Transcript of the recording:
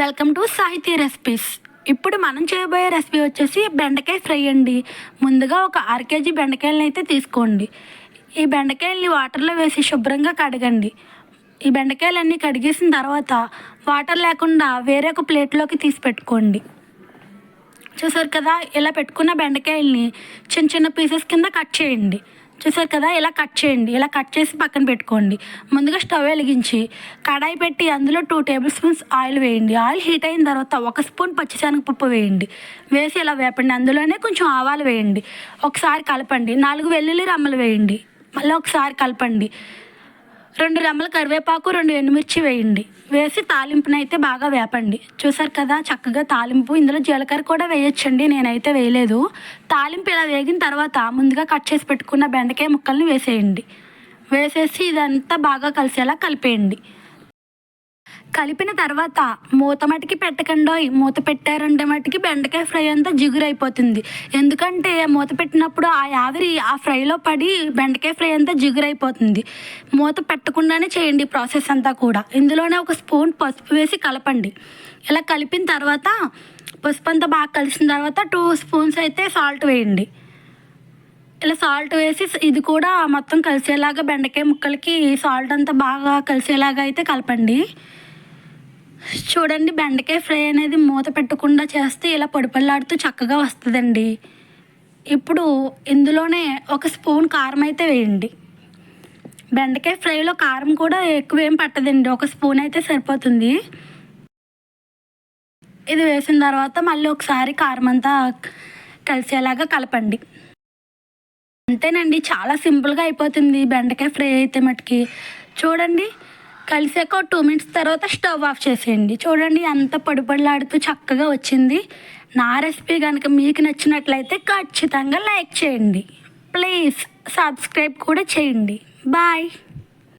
Welcome to సాహితీ recipes. ఇప్పుడు మనం చేయబోయే రెసిపీ వచ్చేసి బెండకాయ ఫ్రై అండి. ముందుగా ఒక అర కేజీ బెండకాయలను అయితే తీసుకోండి. ఈ బెండకాయల్ని వాటర్లో వేసి శుభ్రంగా కడగండి. ఈ బెండకాయలన్నీ కడిగేసిన తర్వాత వాటర్ లేకుండా వేరే ఒక ప్లేట్లోకి తీసి పెట్టుకోండి. చూసారు కదా ఇలా పెట్టుకున్న బెండకాయల్ని చిన్న చిన్న పీసెస్ కింద కట్ చేయండి. చూసారు కదా? ఇలా కట్ చేయండి. ఇలా కట్ చేసి పక్కన పెట్టుకోండి. ముందుగా స్టవ్ వెలిగించి కడాయి పెట్టి అందులో టూ టేబుల్ స్పూన్స్ ఆయిల్ వేయండి. ఆయిల్ హీట్ అయిన తర్వాత ఒక స్పూన్ పచ్చిశనగపప్పు వేయండి. వేసి ఇలా వేపండి. అందులోనే కొంచెం ఆవాలు వేయండి. ఒకసారి కలపండి. నాలుగు వెల్లుల్లి రమ్మలు వేయండి. మళ్ళీ ఒకసారి కలపండి. రెండు రెమ్మల కరివేపాకు రెండు ఎండుమిర్చి వేయండి. వేసి తాలింపునైతే బాగా వేపండి. చూసారు కదా చక్కగా తాలింపు. ఇందులో జీలకర్ర కూడా వేయొచ్చండి. నేనైతే వేయలేదు. తాలింపు ఇలా వేగిన తర్వాత ముందుగా కట్ చేసి పెట్టుకున్న బెండకాయ ముక్కల్ని వేసేయండి. వేసేసి ఇదంతా బాగా కలిసేలా కలిపేయండి. కలిపిన తర్వాత మూత మటుకి పెట్టకండోయ్. మూత పెట్టారంటే మటుకి బెండకాయ ఫ్రై అంతా జిగురైపోతుంది. ఎందుకంటే మూత పెట్టినప్పుడు ఆ ఆవిరి ఆ ఫ్రైలో పడి బెండకాయ ఫ్రై అంతా జిగురైపోతుంది. మూత పెట్టకుండానే చేయండి ప్రాసెస్ అంతా కూడా. ఇందులోనే ఒక స్పూన్ పసుపు వేసి కలపండి. ఇలా కలిపిన తర్వాత పసుపు అంతా బాగా కలిసిన తర్వాత టూ స్పూన్స్ అయితే సాల్ట్ వేయండి. ఇలా సాల్ట్ వేసి ఇది కూడా మొత్తం కలిసేలాగా బెండకాయ ముక్కలకి సాల్ట్ అంతా బాగా కలిసేలాగా అయితే కలపండి. చూడండి బెండకాయ ఫ్రై అనేది మూత పెట్టకుండా చేస్తే ఇలా పొడిపల్లాడుతూ చక్కగా వస్తుందండి. ఇప్పుడు ఇందులోనే ఒక స్పూన్ కారం అయితే వేయండి. బెండకాయ ఫ్రైలో కారం కూడా ఎక్కువ ఏం పట్టదండి. ఒక స్పూన్ అయితే సరిపోతుంది. ఇది వేసిన తర్వాత మళ్ళీ ఒకసారి కారం అంతా కలిసేలాగా కలపండి. అంతేనండి చాలా సింపుల్గా అయిపోతుంది బెండకాయ ఫ్రై అయితే మటుకి. చూడండి కలిసాక ఒక టూ మినిట్స్ తర్వాత స్టవ్ ఆఫ్ చేసేయండి. చూడండి ఎంత పొడి చక్కగా వచ్చింది. నా రెసిపీ కనుక మీకు నచ్చినట్లయితే ఖచ్చితంగా లైక్ చేయండి. ప్లీజ్ సబ్స్క్రైబ్ కూడా చేయండి. బాయ్